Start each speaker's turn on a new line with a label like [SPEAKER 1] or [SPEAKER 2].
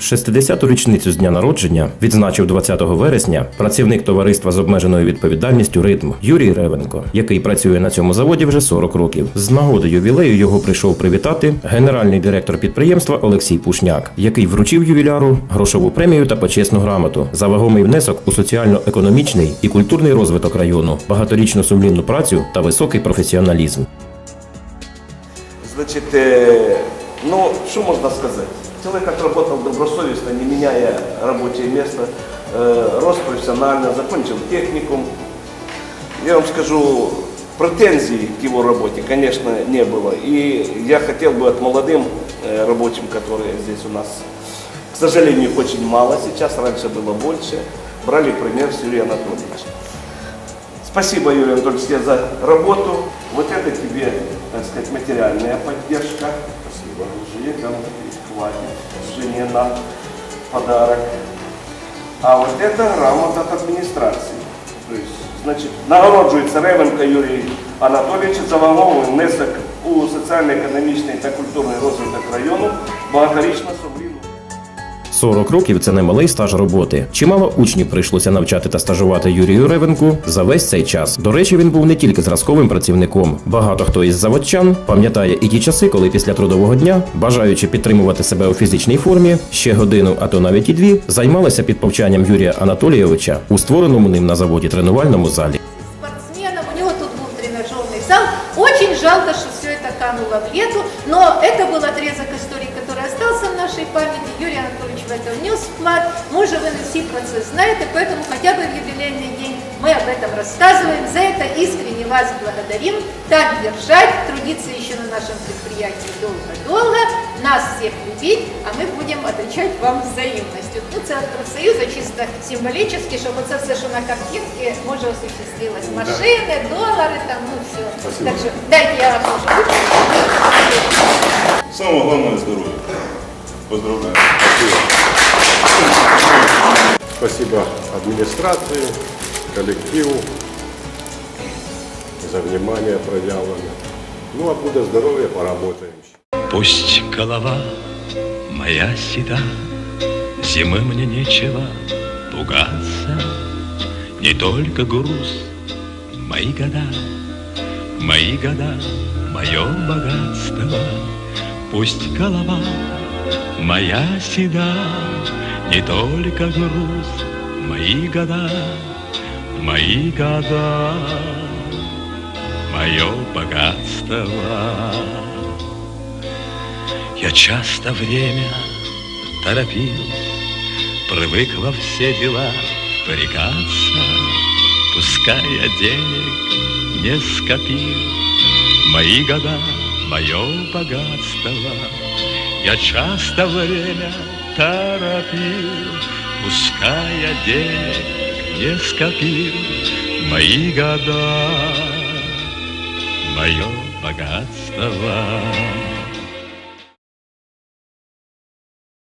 [SPEAKER 1] 60-ту річницю з дня народження відзначив 20 вересня працівник товариства з обмеженою відповідальністю Ритм Юрій Ревенко, який працює на цьому заводі вже 40 років. З нагоди ювілею його прийшов привітати генеральний директор підприємства Олексій Пушняк, який вручив ювіляру грошову премію та почесну грамоту за вагомий внесок у соціально-економічний і культурний розвиток району, багаторічну сумлінну працю та високий професіоналізм.
[SPEAKER 2] Значит, э, ну, что можно сказать? Человек отработал добросовестно, не меняя рабочее место, э, рос профессионально, закончил техникум. Я вам скажу, претензий к его работе, конечно, не было. И я хотел бы от молодым э, рабочим, которые здесь у нас, к сожалению, очень мало сейчас, раньше было больше, брали пример с Юрия Анатольевича. Спасибо, Юрий Анатольевич, за работу. Вот это тебе, так сказать, материальная поддержка. Спасибо. Жене там хватит. Жене на подарок. А вот это грамота от администрации. То есть, значит, нагороджується Ревенко Юрій Анатолійович за ваговий внесок у соціально-економічний та культурний розвиток району, багаторічна сумлінну.
[SPEAKER 1] 40 років це немалий стаж роботи. Чимало учнів прийшлося навчати та стажувати Юрію Ревенку за весь цей час. До речі, він був не тільки зразковим працівником. Багато хто із заводчан пам'ятає і ті часи, коли після трудового дня, бажаючи підтримувати себе у фізичній формі, ще годину, а то навіть і дві, займалися під повчанням Юрія Анатолійовича у створеному ним на заводі тренувальному залі.
[SPEAKER 3] спортсменов, у него тут был тренажерный зал. Очень жалко, что все это кануло в лету, но это был отрезок памяти. Юрий Анатольевич в это внес вклад. Мы же ВНСИ процесс знает, и поэтому хотя бы в юбилейный день мы об этом рассказываем. За это искренне вас благодарим. Так держать, трудиться еще на нашем предприятии долго-долго, нас всех любить, а мы будем отвечать вам взаимностью. Ну, це профсоюза чисто символически, чтобы це все, що на картинке, може осуществилось. Машини, долари, там, ну все. Так що дайте я вам тоже.
[SPEAKER 4] Самое главное здоровье. Поздравляю.
[SPEAKER 5] Спасибо администрации, коллективу за внимание проявленное. Ну а буде здоровья, поработаем.
[SPEAKER 6] Пусть голова моя седа, Зимы мне нечего пугаться, Не только груз, мои года, Мои года, мое богатство. Пусть голова моя седа, Не только груз, мои года, Мои года, мое богатство. Я часто время торопил, Привык во все дела впрягаться, Пускай я денег не скопил, Мои года, мое богатство. Я часто время торопил, Пускай я денег не скопил, Мои года, мое богатство.